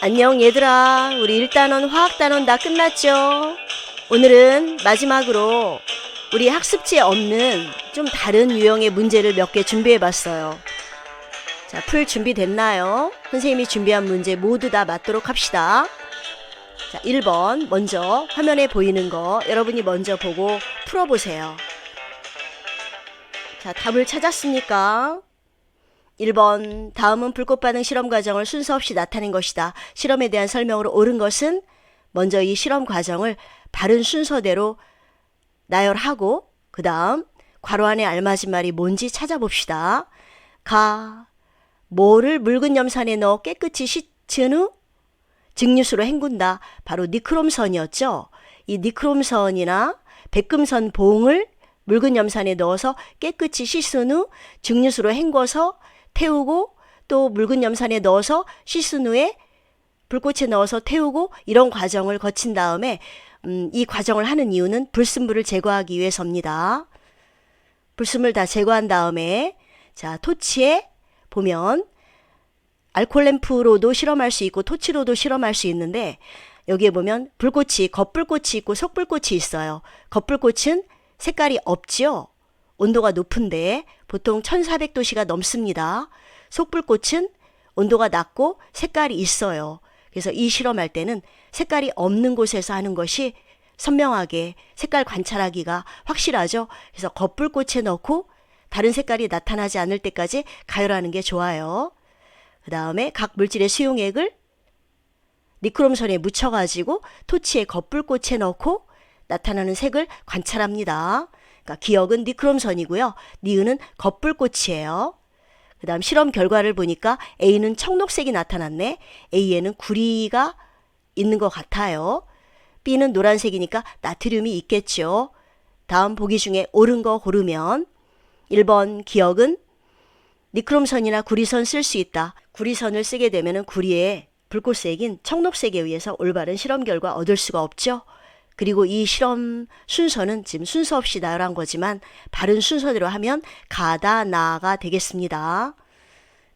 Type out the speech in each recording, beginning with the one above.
안녕 얘들아. 우리 1단원 화학 단원 다 끝났죠? 오늘은 마지막으로 우리 학습지에 없는 좀 다른 유형의 문제를 몇 개 준비해 봤어요. 자, 풀 준비됐나요? 선생님이 준비한 문제 모두 다 맞도록 합시다. 자, 1번 먼저 화면에 보이는 거 여러분이 먼저 보고 풀어 보세요. 자, 답을 찾았습니까? 1번 다음은 불꽃 반응 실험 과정을 순서 없이 나타낸 것이다. 실험에 대한 설명으로 옳은 것은 먼저 이 실험 과정을 바른 순서대로 나열하고 그 다음 괄호 안에 알맞은 말이 뭔지 찾아봅시다. 가 뭐를 묽은 염산에 넣어 깨끗이 씻은 후 증류수로 헹군다. 바로 니크롬선이었죠. 이 니크롬선이나 백금선 봉을 묽은 염산에 넣어서 깨끗이 씻은 후 증류수로 헹궈서 태우고 또 묽은 염산에 넣어서 씻은 후에 불꽃에 넣어서 태우고 이런 과정을 거친 다음에 음, 이 과정을 하는 이유는 불순물을 제거하기 위해서입니다. 불순물 다 제거한 다음에 자 토치에 보면 알콜 램프로도 실험할 수 있고 토치로도 실험할 수 있는데 여기에 보면 불꽃이 겉불꽃이 있고 속불꽃이 있어요. 겉불꽃은 색깔이 없지요. 온도가 높은데 보통 1400도씨가 넘습니다. 속불꽃은 온도가 낮고 색깔이 있어요. 그래서 이 실험할 때는 색깔이 없는 곳에서 하는 것이 선명하게 색깔 관찰하기가 확실하죠. 그래서 겉불꽃에 넣고 다른 색깔이 나타나지 않을 때까지 가열하는 게 좋아요. 그 다음에 각 물질의 수용액을 니크롬선에 묻혀가지고 토치에 겉불꽃에 넣고 나타나는 색을 관찰합니다. 그러니까 기억은 니크롬선이고요. 니은은 겉불꽃이에요. 그 다음 실험 결과를 보니까 A는 청록색이 나타났네. A에는 구리가 있는 것 같아요. B는 노란색이니까 나트륨이 있겠죠. 다음 보기 중에 옳은 거 고르면 1번 기억은 니크롬선이나 구리선 쓸 수 있다. 구리선을 쓰게 되면 구리의 불꽃색인 청록색에 의해서 올바른 실험 결과 얻을 수가 없죠. 그리고 이 실험 순서는 지금 순서 없이 나열한 거지만 바른 순서대로 하면 가다 나가 되겠습니다.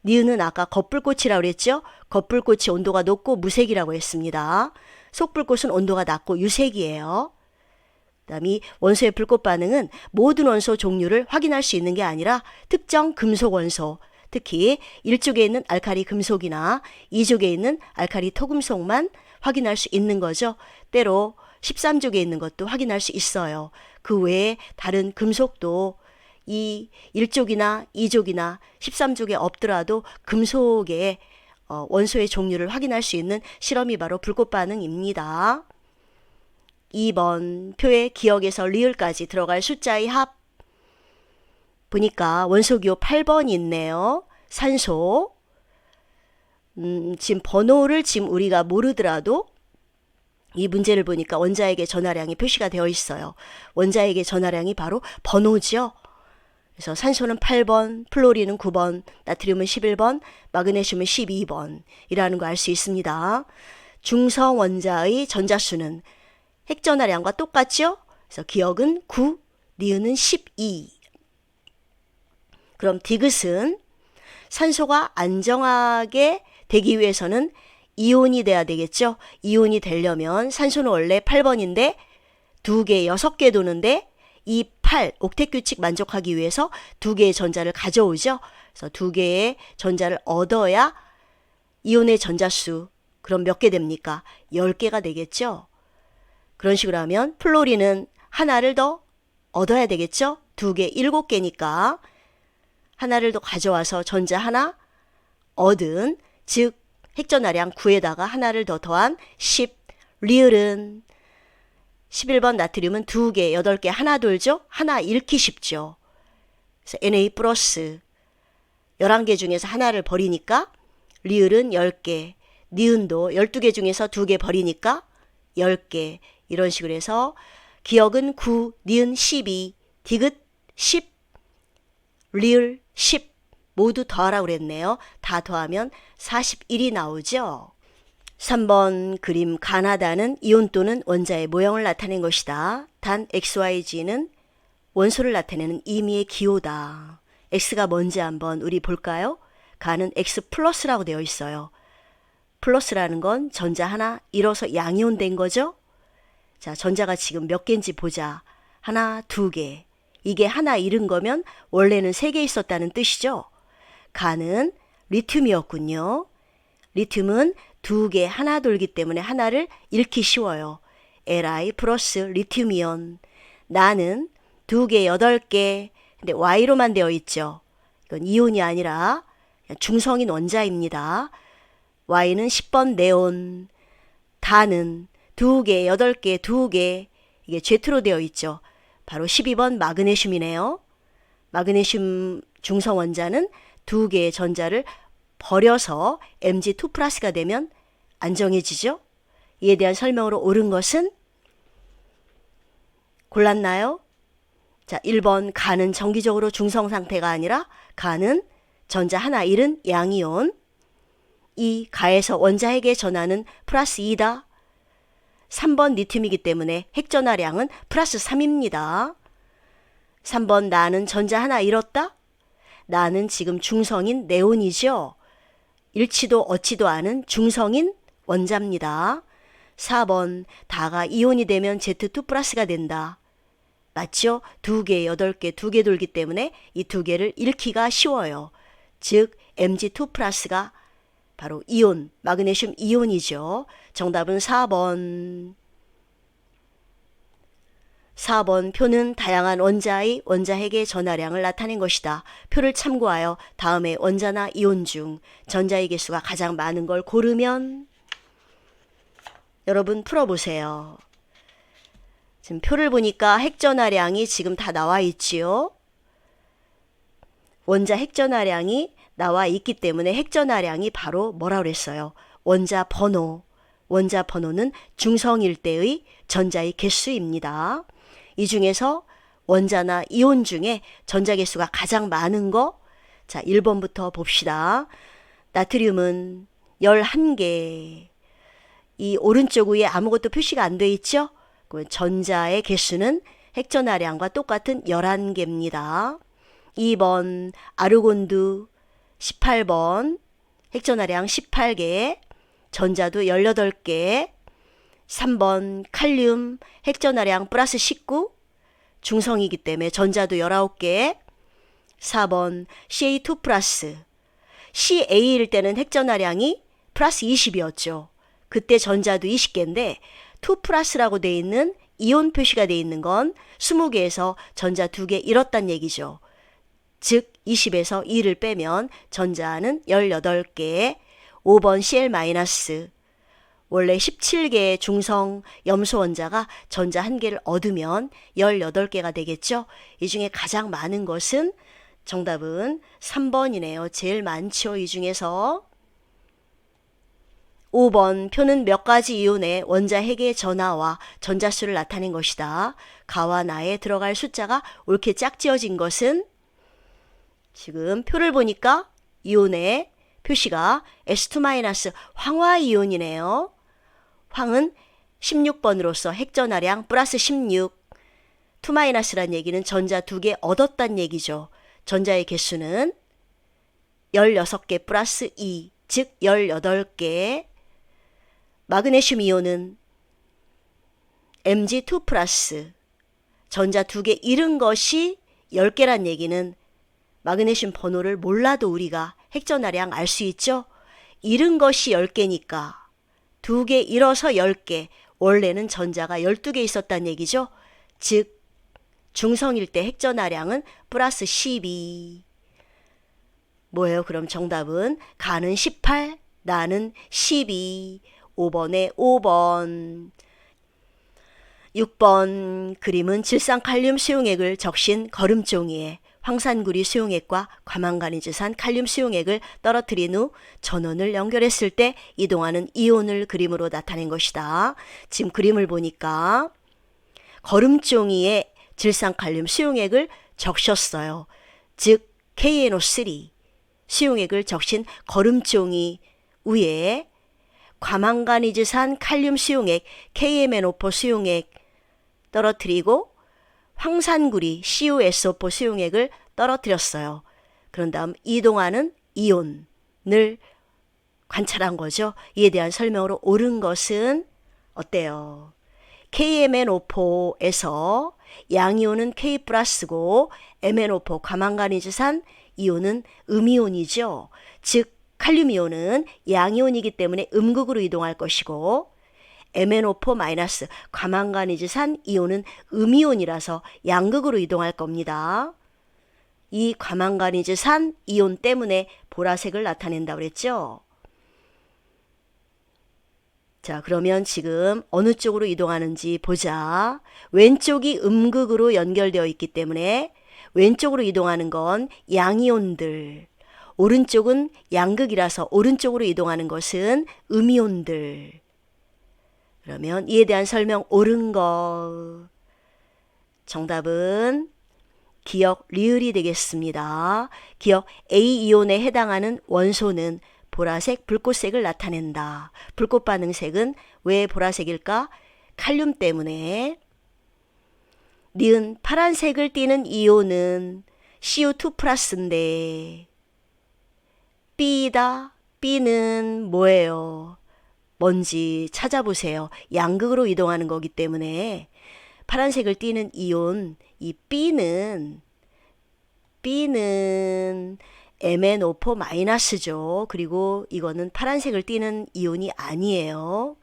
니은은 아까 겉불꽃이라고 그랬죠? 겉불꽃이 온도가 높고 무색이라고 했습니다. 속불꽃은 온도가 낮고 유색이에요. 그다음 이 원소의 불꽃 반응은 모든 원소 종류를 확인할 수 있는 게 아니라 특정 금속 원소, 특히 1쪽에 있는 알카리 금속이나 2쪽에 있는 알카리 토금속만 확인할 수 있는 거죠. 때로 13쪽에 있는 것도 확인할 수 있어요. 그 외에 다른 금속도 이 1쪽이나 2쪽이나 13쪽에 없더라도 금속의 어, 원소의 종류를 확인할 수 있는 실험이 바로 불꽃 반응입니다. 2번 표의 기억에서 리을까지 들어갈 숫자의 합 보니까 원소기호 8번이 있네요. 산소 음, 지금 번호를 지금 우리가 모르더라도 이 문제를 보니까 원자에게 전하량이 표시가 되어 있어요. 원자에게 전하량이 바로 번호죠. 그래서 산소는 8번, 플로리는 9번, 나트륨은 11번, 마그네슘은 12번이라는 거 알 수 있습니다. 중성 원자의 전자수는 핵전하량과 똑같죠? 그래서 기억은 9, 니은은 12. 그럼 디귿은 산소가 안정하게 되기 위해서는 이온이 돼야 되겠죠? 이온이 되려면 산소는 원래 8번인데 두 개, 여섯 개 도는데 이 8, 옥텟 규칙 만족하기 위해서 두 개의 전자를 가져오죠? 그래서 두 개의 전자를 얻어야 이온의 전자수, 그럼 몇 개 됩니까? 10개가 되겠죠? 그런 식으로 하면 플로리는 하나를 더 얻어야 되겠죠? 두 개, 일곱 개니까 하나를 더 가져와서 전자 하나 얻은, 즉 핵전하량 9에다가 하나를 더 더한 10. 리을은 11번 나트륨은 2개, 8개 하나 돌죠? 하나 잃기 쉽죠. 그래서 Na 플러스 11개 중에서 하나를 버리니까 리을은 10개, 니은도 12개 중에서 2개 버리니까 10개 이런 식으로 해서 기억은 9, 니은 12, 디귿 10, 리을 10 모두 더하라 그랬네요. 다 더하면 41이 나오죠. 3번 그림 가나다는 이온 또는 원자의 모형을 나타낸 것이다. 단 XYG는 원소를 나타내는 임의의 기호다. X가 뭔지 한번 우리 볼까요? 가는 X 플러스라고 되어 있어요. 플러스라는 건 전자 하나 잃어서 양이온 된 거죠? 자, 전자가 지금 몇 개인지 보자. 하나, 두 개. 이게 하나 잃은 거면 원래는 세 개 있었다는 뜻이죠? 가는 리튬이었군요. 리튬은 두 개 하나 돌기 때문에 하나를 잃기 쉬워요. Li 플러스 리튬이온. 나는 두 개, 여덟 개. 근데 Y로만 되어 있죠. 이건 이온이 아니라 중성인 원자입니다. Y는 10번 네온. 다는 두 개, 여덟 개, 두 개. 이게 Z로 되어 있죠. 바로 12번 마그네슘이네요. 마그네슘 중성 원자는 두 개의 전자를 버려서 Mg2 플러스가 되면 안정해지죠. 이에 대한 설명으로 옳은 것은 골랐나요? 자, 1번 가는 정기적으로 중성 상태가 아니라 가는 전자 하나 잃은 양이온. 2 가에서 원자핵의 전하는 플러스 2다. 3번 리튬이기 때문에 핵전하량은 플러스 3입니다. 3번 나는 전자 하나 잃었다? 나는 지금 중성인 네온이죠. 잃지도 얻지도 않은 중성인 원자입니다. 4번 다가 이온이 되면 Z2 플러스가 된다. 맞죠? 두 개, 여덟 개, 두 개 돌기 때문에 이 두 개를 잃기가 쉬워요. 즉 Mg2 플러스가 바로 이온, 마그네슘 이온이죠. 정답은 4번. 4번 표는 다양한 원자의 원자핵의 전하량을 나타낸 것이다. 표를 참고하여 다음에 원자나 이온 중 전자의 개수가 가장 많은 걸 고르면 여러분 풀어보세요. 지금 표를 보니까 핵전하량이 지금 다 나와 있지요. 원자 핵전하량이 나와 있기 때문에 핵전하량이 바로 뭐라 그랬어요? 원자 번호. 원자 번호는 중성일 때의 전자의 개수입니다. 이 중에서 원자나 이온 중에 전자 개수가 가장 많은 거, 자, 1번부터 봅시다. 나트륨은 11개. 이 오른쪽 위에 아무것도 표시가 안 돼 있죠? 그 전자의 개수는 핵전하량과 똑같은 11개입니다. 2번 아르곤두 18번 핵전하량 18개 전자도 18개 3번 칼륨 핵전하량 플러스 19 중성이기 때문에 전자도 19개 4번 CA2 플러스 CA일 때는 핵전하량이 플러스 20이었죠. 그때 전자도 20개인데 2 플러스라고 돼 있는 이온 표시가 돼 있는 건 20개에서 전자 2개 잃었단 얘기죠. 즉 20에서 2를 빼면 전자는 18개, 5번 Cl- 원래 17개의 중성 염소 원자가 전자 한 개를 얻으면 18개가 되겠죠. 이 중에 가장 많은 것은 정답은 3번이네요. 제일 많죠. 이 중에서 5번 표는 몇 가지 이온의 원자 핵의 전하와 전자수를 나타낸 것이다. 가와 나에 들어갈 숫자가 옳게 짝지어진 것은 지금 표를 보니까 이온의 표시가 S2- 황화 이온이네요. 황은 16번으로서 핵전하량 플러스 16. 2-란 얘기는 전자 두 개 얻었단 얘기죠. 전자의 개수는 16개 플러스 2, 즉 18개. 마그네슘 이온은 Mg2 플러스 전자 두 개 잃은 것이 10개란 얘기는 마그네슘 번호를 몰라도 우리가 핵전하량 알 수 있죠? 잃은 것이 10개니까 두 개 잃어서 10개 원래는 전자가 12개 있었단 얘기죠? 즉 중성일 때 핵전하량은 플러스 12 뭐예요? 그럼 정답은 가는 18, 나는 12 5번에 5번. 6번 그림은 질산칼륨 수용액을 적신 거름종이에 황산구리 수용액과 과망간이즈산 칼륨 수용액을 떨어뜨린 후 전원을 연결했을 때 이동하는 이온을 그림으로 나타낸 것이다. 지금 그림을 보니까 거름종이에 질산칼륨 수용액을 적셨어요. 즉 KNO3 수용액을 적신 거름종이 위에 과망간이즈산 칼륨 수용액, KMNO4 수용액 떨어뜨리고 황산구리 CuSO4 수용액을 떨어뜨렸어요. 그런 다음 이동하는 이온을 관찰한 거죠. 이에 대한 설명으로 옳은 것은 어때요? KMNO4에서 양이온은 K 플러스고 MNO4 과망간이즈산 이온은 음이온이죠. 즉 칼륨 이온은 양이온이기 때문에 음극으로 이동할 것이고 MNO4 마이너스 과망간이즈산 이온은 음이온이라서 양극으로 이동할 겁니다. 이 과망간이즈산 이온 때문에 보라색을 나타낸다고 그랬죠. 자, 그러면 지금 어느 쪽으로 이동하는지 보자. 왼쪽이 음극으로 연결되어 있기 때문에 왼쪽으로 이동하는 건 양이온들. 오른쪽은 양극이라서 오른쪽으로 이동하는 것은 음이온들. 그러면 이에 대한 설명 옳은 거. 정답은 기억 리을이 되겠습니다. 기억 A이온에 해당하는 원소는 보라색, 불꽃색을 나타낸다. 불꽃 반응색은 왜 보라색일까? 칼륨 때문에. 니은 파란색을 띠는 이온은 CO2 플러스인데 B다. B는 뭐예요? 뭔지 찾아보세요. 양극으로 이동하는 거기 때문에 파란색을 띠는 이온 이 B는 B는 MnO4 마이너스죠. 그리고 이거는 파란색을 띠는 이온이 아니에요.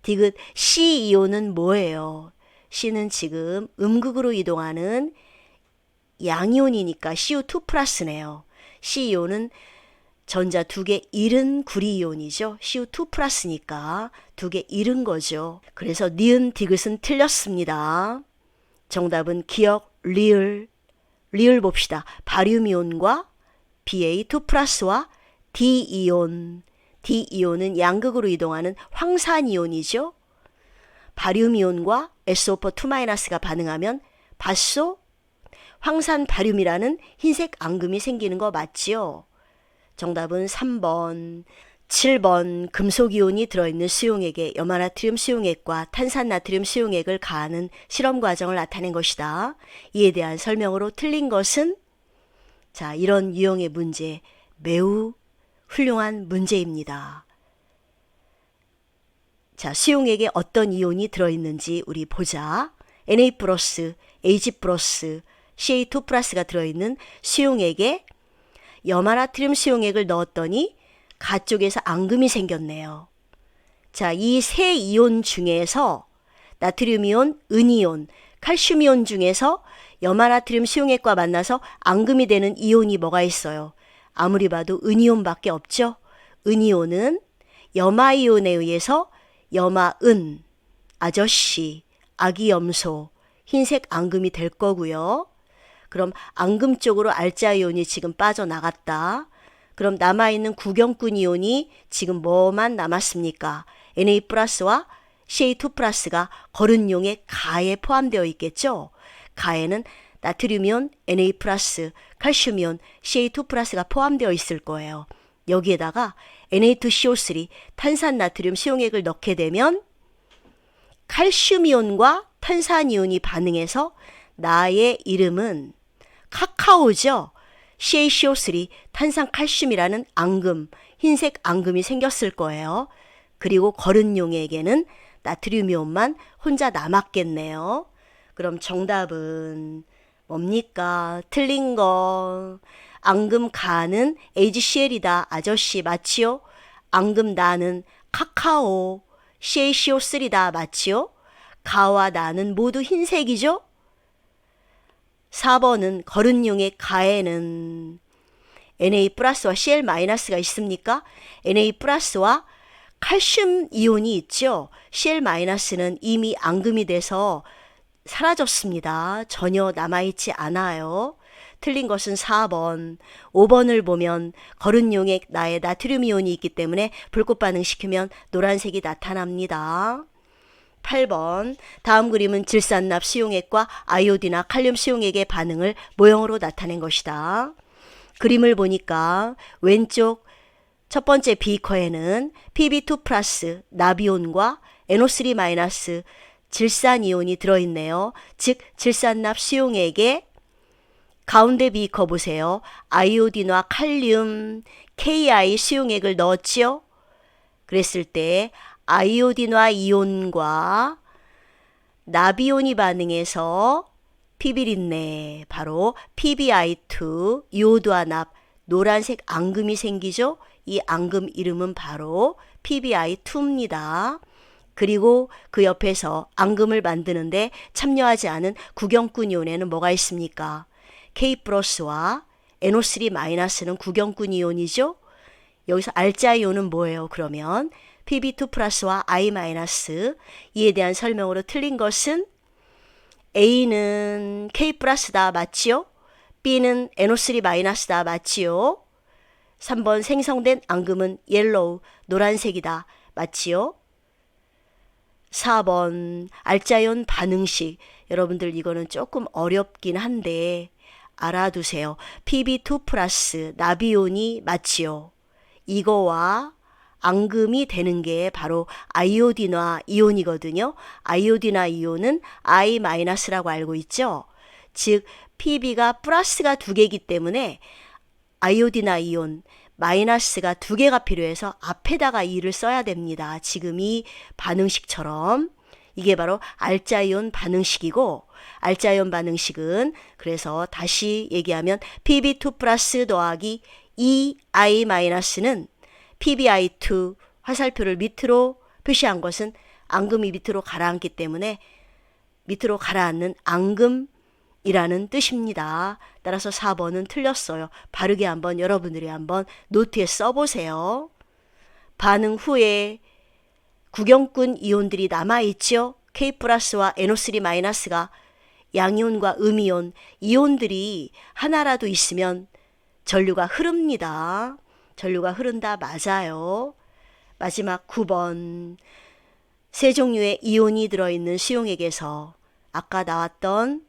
디귿 C 이온은 뭐예요? C는 지금 음극으로 이동하는 양이온이니까 CO2 플러스네요. C 이온은 전자 두 개 잃은 구리 이온이죠. CO2 플러스니까 두 개 잃은 거죠. 그래서 니은 디귿은 틀렸습니다. 정답은 기억 리을 리을 봅시다. 바륨 이온과 BA2 플러스와 D이온. D이온은 양극으로 이동하는 황산이온이죠. 바륨이온과 SO4 2-가 반응하면 바소 황산 바륨이라는 흰색 앙금이 생기는 거 맞지요? 정답은 3번. 7번 금속이온이 들어있는 수용액에 염화나트륨 수용액과 탄산나트륨 수용액을 가하는 실험 과정을 나타낸 것이다. 이에 대한 설명으로 틀린 것은 자, 이런 유형의 문제 매우 훌륭한 문제입니다. 자, 수용액에 어떤 이온이 들어있는지 우리 보자. Na 플러스, Ag 플러스, Ca2 플러스가 들어있는 수용액에 염화나트륨 수용액을 넣었더니 가쪽에서 앙금이 생겼네요. 자, 이 세 이온 중에서 나트륨 이온, 은 이온, 칼슘 이온 중에서 염화나트륨 수용액과 만나서 앙금이 되는 이온이 뭐가 있어요? 아무리 봐도 은 이온밖에 없죠. 은 이온은 염화 이온에 의해서 염화은, 아저씨, 아기염소, 흰색 앙금이 될 거고요. 그럼 앙금 쪽으로 알자이온이 지금 빠져나갔다. 그럼 남아있는 구경꾼 이온이 지금 뭐만 남았습니까? Na 플러스와 CA2 플러스가 거른용의 가에 포함되어 있겠죠? 가에는 나트륨이온, Na 플러스, 칼슘이온, CA2 플러스가 포함되어 있을 거예요. 여기에다가 Na2CO3 탄산나트륨 수용액을 넣게 되면 칼슘이온과 탄산이온이 반응해서 나의 이름은 카카오죠. CaCO3 탄산칼슘이라는 앙금, 흰색 앙금이 생겼을 거예요. 그리고 거른 용에게는 나트륨 이온만 혼자 남았겠네요. 그럼 정답은 뭡니까? 틀린 거. 앙금 가는 HCl이다. 아저씨 맞지요? 앙금 나는 카카오 CaCO3다. 맞지요? 가와 나는 모두 흰색이죠? 4번은 거른용의 가에는 Na 플러스와 Cl 마이너스가 있습니까? Na 플러스와 칼슘 이온이 있죠. Cl 마이너스는 이미 앙금이 돼서 사라졌습니다. 전혀 남아있지 않아요. 틀린 것은 4번. 5번을 보면 거른용에 나의 나트륨 이온이 있기 때문에 불꽃 반응시키면 노란색이 나타납니다. 8번. 다음 그림은 질산납 수용액과 아이오디나 칼륨 수용액의 반응을 모형으로 나타낸 것이다. 그림을 보니까 왼쪽 첫 번째 비커에는 PB2 플러스 나비온과 NO3 마이너스 질산이온이 들어있네요. 즉 질산납 수용액에 가운데 비커 보세요. 아이오딘과 칼륨, KI 수용액을 넣었지요. 그랬을 때 아이오딘화 이온과 나비온이 반응해서 피비린내 바로 PbI2 이오드화납 노란색 앙금이 생기죠. 이 앙금 이름은 바로 PbI2입니다. 그리고 그 옆에서 앙금을 만드는데 참여하지 않은 구경꾼 이온에는 뭐가 있습니까? K 플러스와 NO3 마이너스는 구경꾼 이온이죠. 여기서 알자 이온은 뭐예요? 그러면 PB2 플러스와 I 마이너스 이에 대한 설명으로 틀린 것은 A는 K 플러스다 맞지요? B는 NO3 마이너스다 맞지요? 3번 생성된 앙금은 옐로우 노란색이다 맞지요? 4번 알자이온 반응식 여러분들 이거는 조금 어렵긴 한데 알아두세요. PB2 플러스 나비온이 맞지요. 이거와 앙금이 되는 게 바로 아이오딘화 이온이거든요. 아이오딘화 이온은 I 마이너스라고 알고 있죠. 즉 PB가 플러스가 두 개이기 때문에 아이오딘화 이온 마이너스가 두 개가 필요해서 앞에다가 2를 써야 됩니다. 지금 이 반응식처럼 이게 바로 알자이온 반응식이고 알자이온 반응식은 그래서 다시 얘기하면 PB2 플러스 더하기 2I 마이너스는 PBI2 화살표를 밑으로 표시한 것은 앙금이 밑으로 가라앉기 때문에 밑으로 가라앉는 앙금이라는 뜻입니다. 따라서 4번은 틀렸어요. 바르게 한번 여러분들이 한번 노트에 써보세요. 반응 후에 구경꾼 이온들이 남아있죠. K 플러스와 NO3 마이너스가 양이온과 음이온, 이온들이 하나라도 있으면 전류가 흐릅니다. 전류가 흐른다 맞아요. 마지막 9번. 세 종류의 이온이 들어있는 수용액에서 아까 나왔던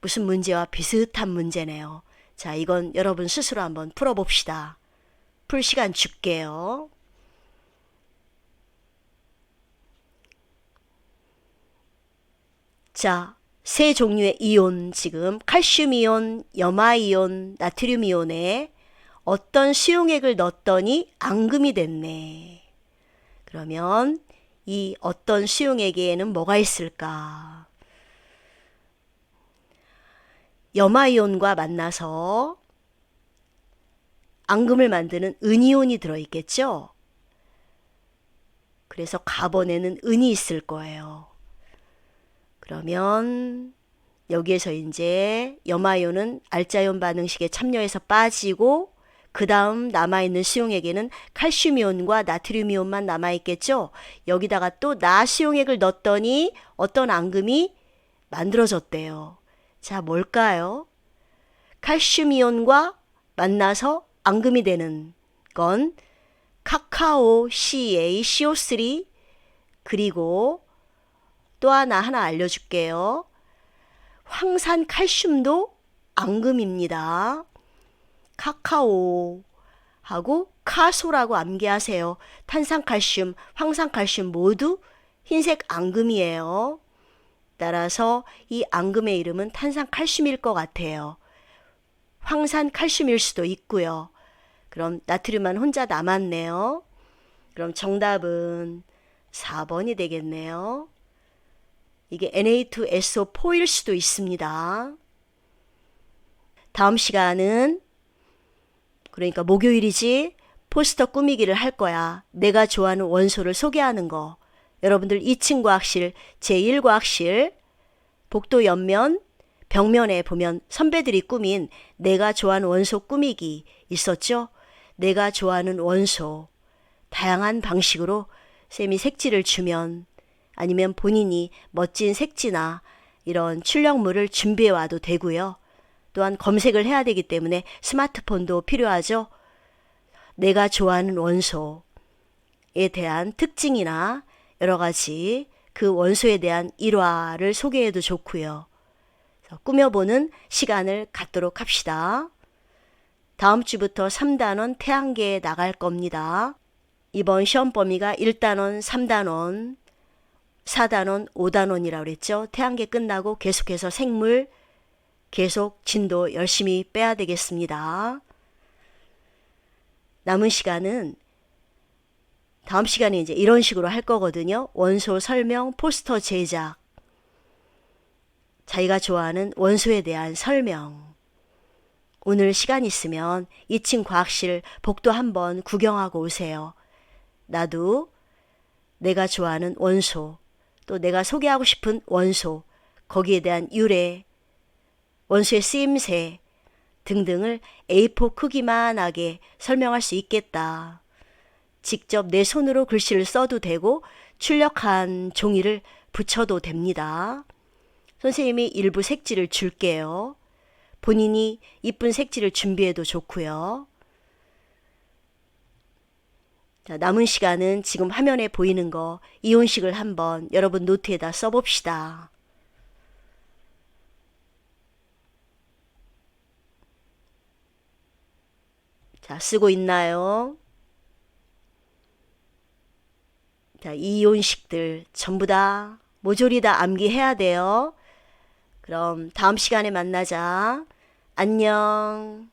무슨 문제와 비슷한 문제네요. 자, 이건 여러분 스스로 한번 풀어봅시다. 풀 시간 줄게요. 자, 세 종류의 이온 지금 칼슘 이온, 염화 이온, 나트륨 이온에 어떤 수용액을 넣었더니 앙금이 됐네. 그러면 이 어떤 수용액에는 뭐가 있을까? 염화이온과 만나서 앙금을 만드는 은이온이 들어있겠죠? 그래서 가번에는 은이 있을 거예요. 그러면 여기에서 이제 염화이온은 알자이온 반응식에 참여해서 빠지고 그 다음 남아있는 수용액에는 칼슘이온과 나트륨이온만 남아있겠죠? 여기다가 또 나수용액을 넣었더니 어떤 앙금이 만들어졌대요. 자, 뭘까요? 칼슘이온과 만나서 앙금이 되는 건 카카오 CaCO3 그리고 또 하나 하나 알려줄게요. 황산 칼슘도 앙금입니다. 카카오 하고 카소라고 암기하세요. 탄산칼슘, 황산칼슘 모두 흰색 앙금이에요. 따라서 이 앙금의 이름은 탄산칼슘일 것 같아요. 황산칼슘일 수도 있고요. 그럼 나트륨만 혼자 남았네요. 그럼 정답은 4번이 되겠네요. 이게 Na2SO4일 수도 있습니다. 다음 시간은 그러니까 목요일이지 포스터 꾸미기를 할 거야. 내가 좋아하는 원소를 소개하는 거. 여러분들 2층 과학실, 제1 과학실, 복도 옆면, 벽면에 보면 선배들이 꾸민 내가 좋아하는 원소 꾸미기 있었죠? 내가 좋아하는 원소. 다양한 방식으로 쌤이 색지를 주면 아니면 본인이 멋진 색지나 이런 출력물을 준비해 와도 되고요. 또한 검색을 해야 되기 때문에 스마트폰도 필요하죠. 내가 좋아하는 원소에 대한 특징이나 여러 가지 그 원소에 대한 일화를 소개해도 좋고요. 꾸며보는 시간을 갖도록 합시다. 다음 주부터 3단원 태양계에 나갈 겁니다. 이번 시험 범위가 1단원, 3단원, 4단원, 5단원이라고 그랬죠. 태양계 끝나고 계속해서 생물, 계속 진도 열심히 빼야 되겠습니다. 남은 시간은 다음 시간에 이제 이런 식으로 할 거거든요. 원소 설명, 포스터 제작. 자기가 좋아하는 원소에 대한 설명. 오늘 시간 있으면 2층 과학실 복도 한번 구경하고 오세요. 나도 내가 좋아하는 원소, 또 내가 소개하고 싶은 원소, 거기에 대한 유래, 원소의 쓰임새 등등을 A4 크기만 하게 설명할 수 있겠다. 직접 내 손으로 글씨를 써도 되고 출력한 종이를 붙여도 됩니다. 선생님이 일부 색지를 줄게요. 본인이 이쁜 색지를 준비해도 좋고요. 자, 남은 시간은 지금 화면에 보이는 거 이온식을 한번 여러분 노트에다 써봅시다. 자, 쓰고 있나요? 자, 이 이온식들 전부 다 모조리 다 암기해야 돼요. 그럼 다음 시간에 만나자. 안녕.